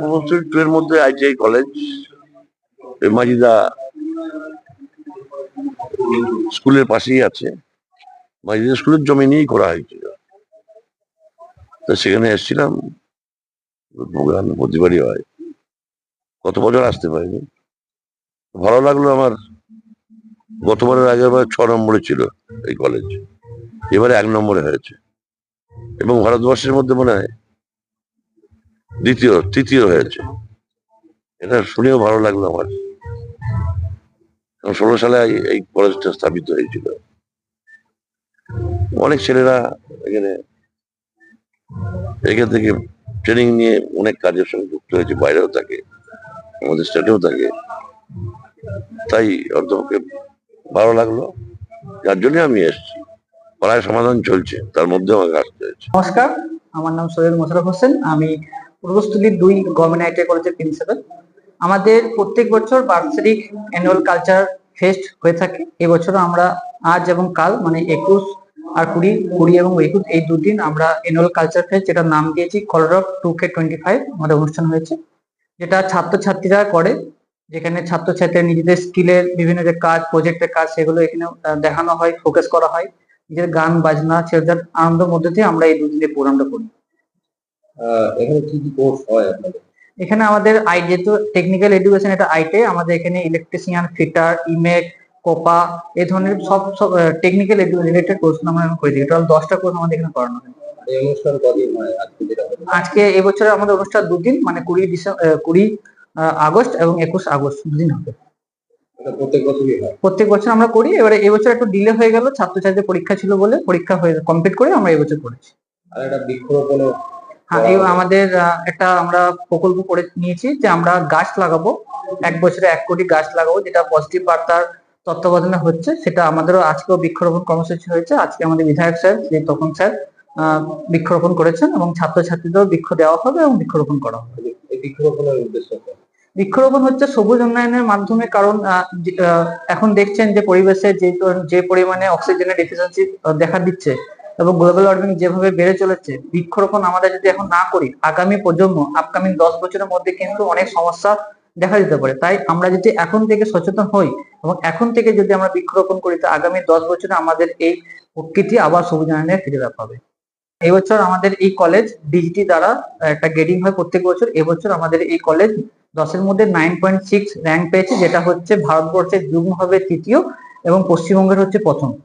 Purbasthali two এর মধ্যে ITI college Majida স্কুলের পাশেই আছে। মাজিদা স্কুলের জমি নিয়েই করা হয়েছিল। তো সেখানে এসেছিলাম। প্রোগ্রাম প্রতিবারই হয়। কত বছর আসতে পারিনি। ভালো লাগল আমার। গতবারের আগের বার ছ নম্বরে ছিল এই কলেজ এবারে এক নম্বরে হয়েছে। এবং ভারতবর্ষের মধ্যে মনে হয় দ্বিতীয়, তৃতীয় হয়েছে। এটা শুনেও ভালো লাগল আমার। ষোলো সালে এই- কলেজটা স্থাপিত হয়েছিল। অনেক ছেলেরা এখানে, এখান থেকে ট্রেনিং নিয়ে অনেক কাজের সঙ্গে যুক্ত হয়েছে, বাইরেও থাকে, আমাদের স্টেটেও থাকে। তাই অর্ধপক্ষে ভালো লাগল। যার জন্য আমি এসেছি। প্রায় সমাধান চলছে, তার মধ্যে আমাকে আসতে হয়েছে। নমস্কার, আমার নাম সৈয়দ মোশারফ হোসেন। আমি পূর্বস্থলীর দুই গভর্নমেন্ট আইটিআই কলেজের প্রিন্সিপাল আমাদের প্রত্যেক বছর বার্ষিক অ্যানুয়াল কালচার ফেস্ট হয়ে থাকে। এবছর আমরা আজ এবং কাল মানে একুশ আর কুড়ি কুড়ি এবং একুশ, এই দুদিন আমরা অ্যানুয়াল কালচার ফেস্ট যেটার নাম দিয়েছি কলরক টু কে টোয়েন্টি ফাইভ আমাদের অনুষ্ঠান হয়েছে। যেটা ছাত্রছাত্রীরা করে, যেখানে ছাত্রছাত্রীরা নিজেদের স্কিলের বিভিন্ন যে কাজ প্রজেক্টের কাজ, সেগুলো এখানে দেখানো হয় ফোকাস করা হয়। নিজের গান, বাজনা, ছেলেদের আনন্দের মধ্যে দিয়ে আমরা এই দুদিনের প্রোগ্রামটা করি। এখানে কি কি কোর্স হয় আপনাদের? এখানে আমাদের আই যেহেতু টেকনিক্যাল এডুকেশন এটা আইটে আমাদের এখানে ইলেকট্রিশিয়ান ফিটার ইমেক কোপা এই ধরনের সব সব টেকনিক্যাল রিলেটেড কোর্স আমরা করে দিই টোটাল দশটা কোর্স আমাদের এখানে করানো হয়। অনুষ্ঠান কদিন হয় আজকে যেটা আজকে এবছরে আমাদের অনুষ্ঠান দুদিন মানে কুড়ি ডিসেম্বর কুড়ি আগস্ট এবং একুশ আগস্ট দুদিন হবে। প্রত্যেক বছরই হয়? প্রত্যেক বছর আমরা করি। এবারে এবছর একটু ডিলে হয়ে গেল ছাত্রছাত্রীদের পরীক্ষা ছিল বলে পরীক্ষা হয়ে কমপ্লিট করে আমরা এবছর করেছি। আর একটা বৃক্ষরোপণও হ্যাঁ এই আমাদের আহ, একটা আমরা প্রকল্প করে নিয়েছি যে আমরা গাছ লাগাবো এক বছরে এক কোটি গাছ লাগাবো যেটা পজিটিভ বার্তার তত্ত্বাবধানে হচ্ছে সেটা আমাদেরও আজকেও বৃক্ষরোপণ কর্মসূচি হয়েছে আজকে আমাদের বিধায়ক স্যার শ্রী তপন স্যার আহ, বৃক্ষরোপণ করেছেন এবং ছাত্রছাত্রীদেরও বৃক্ষ দেওয়া হবে এবং বৃক্ষরোপণ করা হবে। এই বৃক্ষরোপণের উদ্দেশ্য বৃক্ষরোপণ হচ্ছে সবুজ উন্নয়নের মাধ্যমে কারণ যে- এখন দেখছেন যে পরিবেশে যে যে পরিমাণে অক্সিজেনের ডিফিসিয়েন্সি দেখা দিচ্ছে এবং গ্লোবাল ওয়ার্মিং যেভাবে বেড়ে চলেছে, বৃক্ষরোপণ আমরা যদি এখন না করি, আগামী প্রজন্ম আপকামিং দশ বছরের মধ্যে কিন্তু অনেক সমস্যা দেখা দিতে পারে। তাই আমরা যদি এখন থেকে সচেতন হই এবং এখন থেকে যদি আমরা বৃক্ষরোপণ করি, তো আগামী দশ বছরে আমাদের এই প্রকৃতি আবার সবুজ উন্নয়নে ফিরে পাবে এই বছর আমাদের এই কলেজ ডিজিটি দ্বারা একটা গ্রেডিং হয় প্রত্যেক বছর। এবছর আমাদের এই কলেজ দশের মধ্যে নাইন পয়েন্ট সিক্স র্যাঙ্ক পেয়েছে, যেটা হচ্ছে ভারতবর্ষের যুগ্মভাবে তৃতীয় এবং পশ্চিমবঙ্গের হচ্ছে প্রথম।